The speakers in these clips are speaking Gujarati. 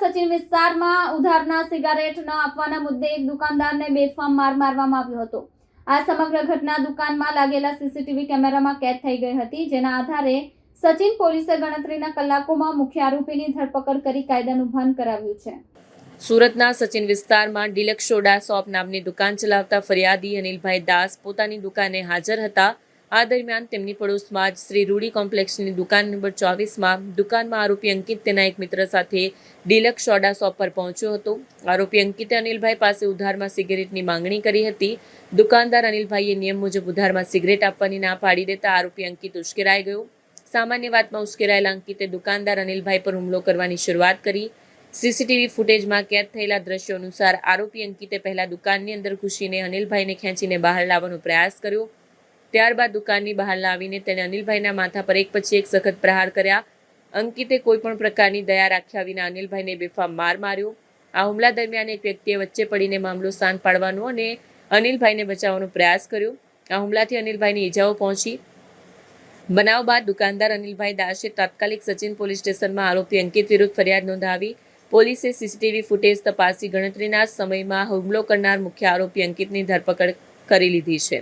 સચિન વિસ્તારમાં ઉધારના સિગારેટ ન આપવાના મુદ્દે એક દુકાનદારને બેફામ માર મારવામાં આવ્યો હતો. આ સમગ્ર ઘટના દુકાનમાં લાગેલા સીસીટીવી કેમેરામાં કેદ થઈ ગઈ હતી, જેના આધારે સચિન પોલીસે ગણતરીના કલાકોમાં મુખ્ય આરોપીની ધરપકડ કરી કાયદાનું ભાન કરાવ્યું છે. સુરતના સચિન વિસ્તારમાં ડિલક્સ સોડા શોપ નામની દુકાન ચલાવતા ફરિયાદી અનિલભાઈ દાસ પોતાની દુકાને હાજર હતા. આ દરમિયાન તેમની પડોશમાં જ શ્રી રૂડી કોમ્પ્લેક્સની દુકાન નંબર ચોવીસમાં દુકાનમાં આરોપી અંકિત તેના એક મિત્ર સાથે ડિલક્સ સોડા શોપ પર પહોંચ્યો હતો. આરોપી અંકિતે અનિલભાઈ પાસે ઉધારમાં સિગરેટની માંગણી કરી હતી. દુકાનદાર અનિલભાઈએ નિયમ મુજબ ઉધારમાં સિગરેટ આપવાની ના પાડી દેતા આરોપી અંકિત ઉશ્કેરાઈ ગયો. સામાન્ય વાતમાં ઉશ્કેરાયેલા અંકિતે દુકાનદાર અનિલભાઈ પર હુમલો કરવાની શરૂઆત કરી. સીસીટીવી ફૂટેજમાં કેદ થયેલા દ્રશ્યો અનુસાર આરોપી અંકિતે પહેલા દુકાનની અંદર ઘૂસીને અનિલભાઈને ખેંચીને બહાર લાવવાનો પ્રયાસ કર્યો. ત્યારબાદ દુકાનની બહાર લાવીને તેણે અનિલભાઈના માથા પર એક પછી એક સખત પ્રહાર કર્યા. અંકિતે કોઈ પણ પ્રકારની દયા રાખ્યા વિના અનિલભાઈને બેફામ માર માર્યો. આ હુમલા દરમિયાન એક વ્યક્તિએ વચ્ચે પડીને મામલો શાંત પાડવાનો અને અનિલભાઈને બચાવવાનો પ્રયાસ કર્યો. આ હુમલાથી અનિલભાઈને ઈજાઓ પહોંચી. બનાવ બાદ દુકાનદાર અનિલભાઈ દાસે તાત્કાલિક સચિન પોલીસ સ્ટેશનમાં આરોપી અંકિત વિરુદ્ધ ફરિયાદ નોંધાવી. પોલીસે સીસીટીવી ફૂટેજ તપાસી ગણતરીના સમયમાં હુમલો કરનાર મુખ્ય આરોપી અંકિતની ધરપકડ કરી લીધી છે.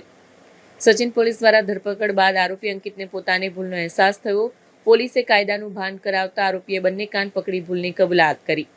સચિન પોલીસ દ્વારા ધરપકડ બાદ આરોપી અંકિતને પોતાની ભૂલનો અહેસાસ થયો. પોલીસે કાયદાનું ભાન કરાવતા આરોપીએ બંને કાન પકડી ભૂલની કબૂલાત કરી.